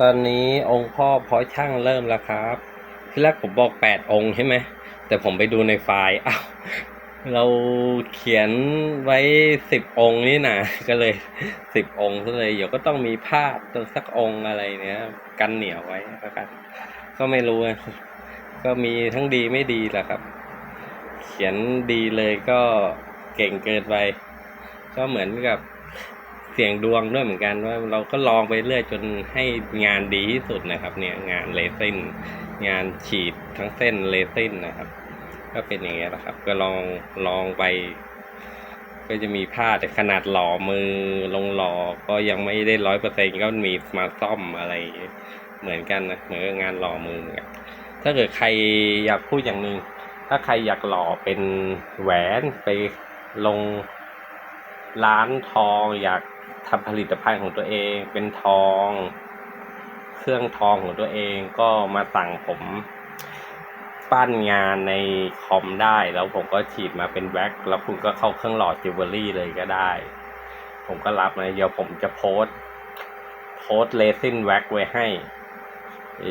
ตอนนี้องค์พ่อพอช่างเริ่มแล้วครับ ที่แรกผมบอกแปดองค์ใช่ไหม แต่ผมไปดูในไฟล์อ้าวเราเขียนไว้สิบองค์นี่นะก็เลยสิบองค์ก็เลยเดี๋ยวก็ต้องมีภาพตัวสักองค์อะไรเนี้ย กันเหนียวไว้แล้วกัน ก็ไม่รู้ ก็มีทั้งดีไม่ดีแหละครับ เขียนดีเลยก็เก่งเกินไป ก็เหมือนกับ เสี่ยงดวงด้วยเหมือนกันว่าเราก็ลองไปเรื่อยจนให้งานดีที่สุดนะครับ เนี่ยงานเลซินงานฉีดทั้งเส้นเลซินนะครับ ก็เป็นอย่างเงี้ยแหละครับ ก็ลองลองไป ก็จะมีผ้าแต่ขนาดหล่อมือลงหล่อก็ยังไม่ได้ร้อยเปอร์เซ็นก็มีมาซ่อมอะไรเหมือนกันนะเหมือนงานหล่อมือเหมือนกันถ้าเกิดใครอยากพูดอย่างหนึ่งถ้าใครอยากหล่อเป็นแหวนไปลงร้านทองอยาก ทำผลิตภัณฑ์ของตัวเองเป็นทอง เครื่องทองของตัวเองก็มาสั่งผมปั้นงานในคอมได้ แล้วผมก็ฉีดมาเป็นแว็กซ์แล้วคุณก็เข้าเครื่องหล่อจิวเวลรี่เลยก็ได้ ผมก็รับนะเดี๋ยวผมจะโพสต์โพสต์เลซินแว็กซ์ไว้ให้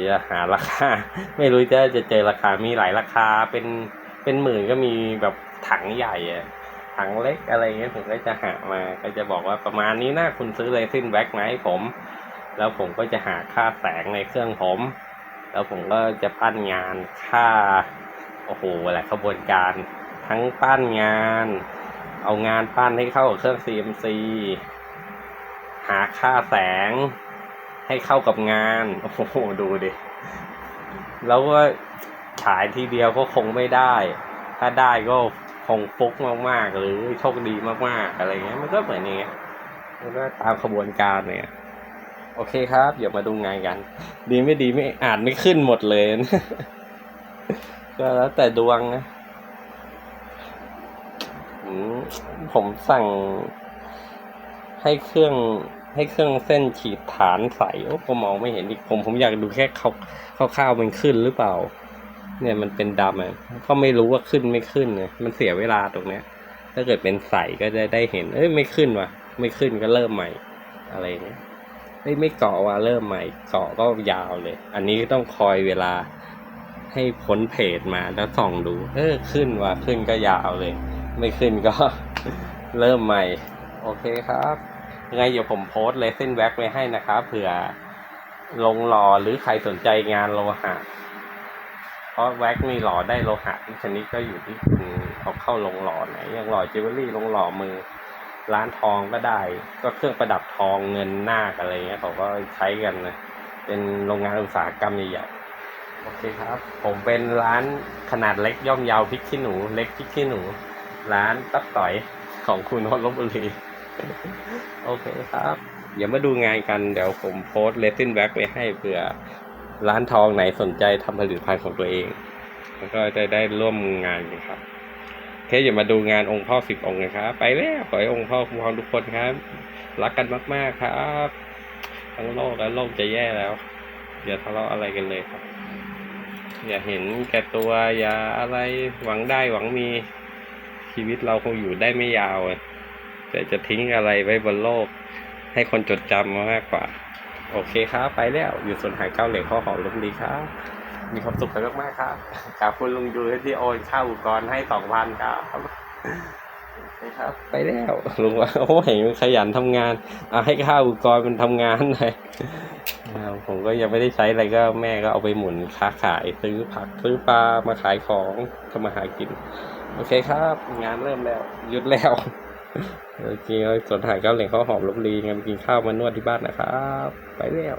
จะหาราคา ไม่รู้จะจะเจอราคามีหลายราคาเป็นเป็นหมื่นก็มีแบบถังใหญ่อะ ถังเล็กอะไรเงี้ยผมก็จะหามา ก็จะบอกว่าประมาณนี้นะคุณซื้อเลซินแว็กซ์มาให้ผม แล้วผมก็จะหาค่าแสงในเครื่องผม แล้วผมก็จะปั้นงานค่าโอ้โหหลายขบวนการทั้งปั้นงาน เอางานปั้นให้เข้ากับเครื่อง CMC หาค่าแสงให้เข้ากับงาน โอ้โห ดูดิ แล้วก็ฉายทีเดียวก็คงไม่ได้ ถ้าได้ก็ คงฟุกมากๆ หรือโชคดีมากๆ อะไรเงี้ย มันก็เหมือนอย่างเงี้ยมันก็ตามขบวนการเนี่ย โอเคครับเดี๋ยวมาดูงานกัน ดีไม่ดีไม่อ่านไม่ขึ้นหมดเลยก็แล้วแต่ดวงนะอืมผมสั่งให้เครื่องให้เครื่องเส้นฉีดฐานใสโอ้ผมมองไม่เห็นอีกผมผมอยากดูแค่เขาคร่าวๆมันขึ้นหรือเปล่า เนี่ยมันเป็นดำอะก็ไม่รู้ว่าขึ้นไม่ขึ้นเนี่ยมันเสียเวลาตรงเนี้ย ถ้าเกิดเป็นใสก็จะได้เห็น เอ้ยไม่ขึ้นว่ะ ไม่ขึ้นก็เริ่มใหม่ อะไรเงี้ยเฮ้ยไม่เกาะว่าเริ่มใหม่เกาะก็ยาวเลย อันนี้ต้องคอยเวลาให้พ้นเพจมาแล้วส่องดู เออขึ้นว่าขึ้นก็ยาวเลย ไม่ขึ้นก็เริ่มใหม่ โอเคครับยังไงเดี๋ยวผมโพสต์เลเส้นแว็กไว้ให้นะครับเผื่อลงหล่อหรือใครสนใจงานโลหะ ราะแว็กนี่หล่อได้โลหะทุกชนิดก็อยู่ที่คุณเอาเข้าลงหล่อไหนอย่างหล่อจิวเวลรี่ลงหล่อมือ ร้านทองก็ได้ ก็เครื่องประดับทองเงินหน้าอะไรเงี้ยเขาก็ใช้กันนะเป็นโรงงานอุตสาหกรรมใหญ่ๆโอเคครับ ผมเป็นร้านขนาดเล็กย่อมยาวพริกขี้หนู เล็กพริกขี้หนู ร้านตั๊กต่อยของคุณนนท์ลบบุรีโอเคครับ เดี๋ยวมาดูงานกันเดี๋ยวผมโพสเลตินแบ็กไว้ให้เผื่อ ร้านทองไหนสนใจทำผลิตภัณฑ์ของตัวเอง แล้วก็ได้ได้ร่วมงานกันครับเคอย่ามาดูงานองค์พ่อสิบองค์นะครับ ไปแล้วขอให้องค์พ่อคุ้มครองทุกคนครับ รักกันมาก ๆ ครับ ทั้งโลกและโลกจะแย่แล้ว อย่าทะเลาะอะไรกันเลยครับ อย่าเห็นแก่ตัวอย่าอะไรหวังได้หวังมีชีวิตเราคงอยู่ได้ไม่ยาวอะแต่จะทิ้งอะไรไว้บนโลก ให้คนจดจำมากกว่า โอเคครับ ไปแล้วอยู่ส่วนหายเก้าเหล็กข้อหอมลุมดีครับ มีความสุขกันมากๆครับขอบคุณลุงยูที่โอนค่าอุปกรณ์ให้สองพันครับครับ ไปแล้วลุงว่าโอ้เห็นมันขยันทำงานเอาให้ค่าอุปกรณ์มันทำงานหน่อยผมก็ยังไม่ได้ใช้อะไรก็แม่ก็เอาไปหมุนค้าขายซื้อผักซื้อปลามาขายของทำมาหากิน โอเคครับ งานเริ่มแล้วหยุดแล้ว โอเคส่วนถ่ายก้าเหล่งข้าวหอมลบลีงั้นไปกินข้าวมานวดที่บ้านนะครับ ไปแล้ว